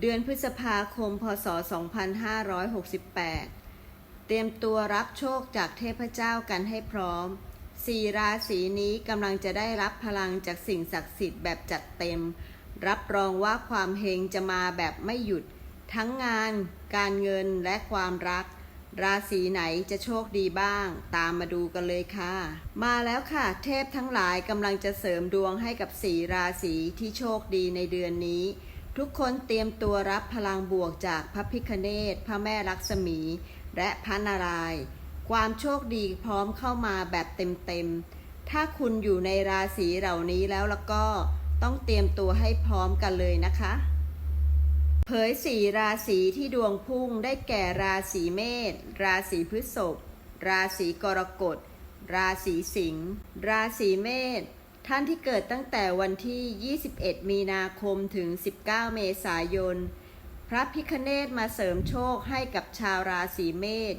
เดือนพฤษภาคม พศ 2568 เตรียมตัวรับโชคจากเทพเจ้ากันให้พร้อม สี่ราศีนี้กำลังจะได้รับพลังจากสิ่งศักดิ์สิทธิ์แบบจัดเต็ม รับรองว่าความเฮงจะมาแบบไม่หยุด ทั้งงาน การเงินและความรัก ราศีไหนจะโชคดีบ้าง ตามมาดูกันเลยค่ะ มาแล้วค่ะ เทพทั้งหลายกำลังจะเสริมดวงให้กับสี่ราศีที่โชคดีในเดือนนี้ ทุกคนเตรียมตัวรับพลังบวกจากพระพิคเนตพระแม่ลักษมี และพระนารายณ์ความโชคดีพร้อมเข้ามาแบบเต็มๆ ถ้าคุณอยู่ในราศีเหล่านี้แล้วแล้วก็ต้องเตรียมตัวให้พร้อมกันเลยนะคะ เผยสี่ราศีที่ดวงพุ่งได้แก่ราศีเมษ ราศีพฤษภ ราศีกรกฎ ราศีสิงห์ ราศีเมษ ท่านที่เกิดตั้งแต่วันที่ 21 มีนาคมถึง 19 เมษายน พระพิคเนตมาเสริมโชคให้กับชาวราศีเมษ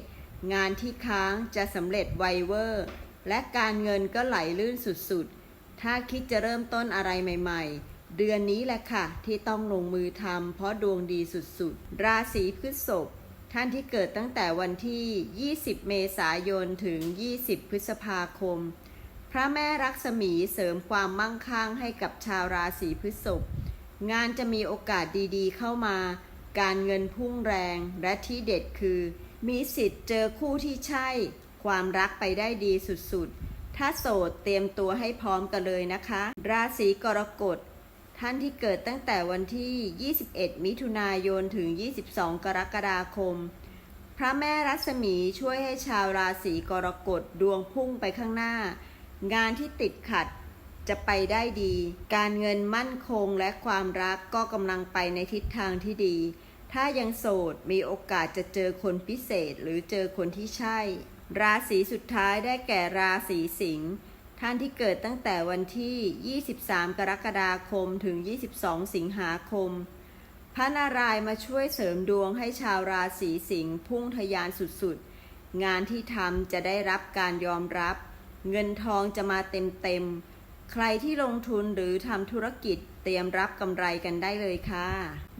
งานที่ค้างจะสำเร็จไวเวอร์ และการเงินก็ไหลลื่นสุดๆ ถ้าคิดจะเริ่มต้นอะไรใหม่ๆ เดือนนี้แหละค่ะ ที่ต้องลงมือทำเพราะดวงดีสุดๆ ราศีพฤษภท่านที่เกิดตั้งแต่วันที่ 20 เมษายน ถึง 20 พฤษภาคม พระแม่รักษมีเสริมความมั่งคั่งให้กับชาวราศีพฤษภ งานจะมีโอกาสดีๆ เข้ามา การเงินพุ่งแรงและที่เด็ดคือ มีสิทธิ์เจอคู่ที่ใช่ ความรักไปได้ดีสุดๆ ถ้าโสดเตรียมตัวให้พร้อมกันเลยนะคะ ราศีกรกฎ ท่านที่เกิดตั้งแต่วันที่ 21 มิถุนายนถึง 22 กรกฎาคม พระแม่รัศมีช่วยให้ชาวราศีกรกฎดวงพุ่งไปข้างหน้า งานที่ติดขัดจะไปได้ดี การเงินมั่นคงและความรักก็กำลังไปในทิศทางที่ดี ถ้ายังโสดมีโอกาสจะเจอคนพิเศษหรือเจอคนที่ใช่ ราศีสุดท้ายได้แก่ราศีสิงห์ ท่านที่เกิดตั้งแต่วันที่ 23 กรกฎาคมถึง 22 สิงหาคม พระนารายณ์มาช่วยเสริมดวงให้ชาวราศีสิงห์พุ่งทะยานสุดๆ งานที่ทำจะได้รับการยอมรับ เงินทองจะมาเต็มๆ ใครที่ลงทุนหรือทำธุรกิจเตรียมรับกำไรกันได้เลยค่ะ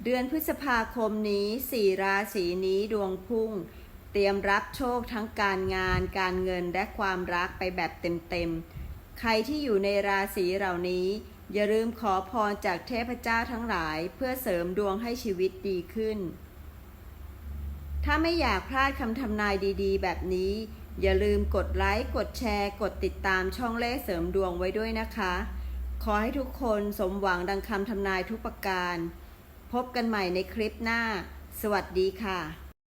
เดือนพฤษภาคมนี้สี่ราศีนี้ดวงพุ่ง เตรียมรับโชคทั้งการงาน การเงินและความรักไปแบบเต็มๆ ใครที่อยู่ในราศีเหล่านี้ อย่าลืมขอพรจากเทพเจ้าทั้งหลาย เพื่อเสริมดวงให้ชีวิตดีขึ้น ถ้าไม่อยากพลาดคำทำนายดีๆ แบบนี้ อย่าลืมกดไลค์ กดแชร์ กดติดตามช่องเลขเสริมดวงไว้ด้วยนะคะ ขอให้ทุกคนสมหวังดังคำทำนายทุกประการ พบกันใหม่ในคลิปหน้า สวัสดีค่ะ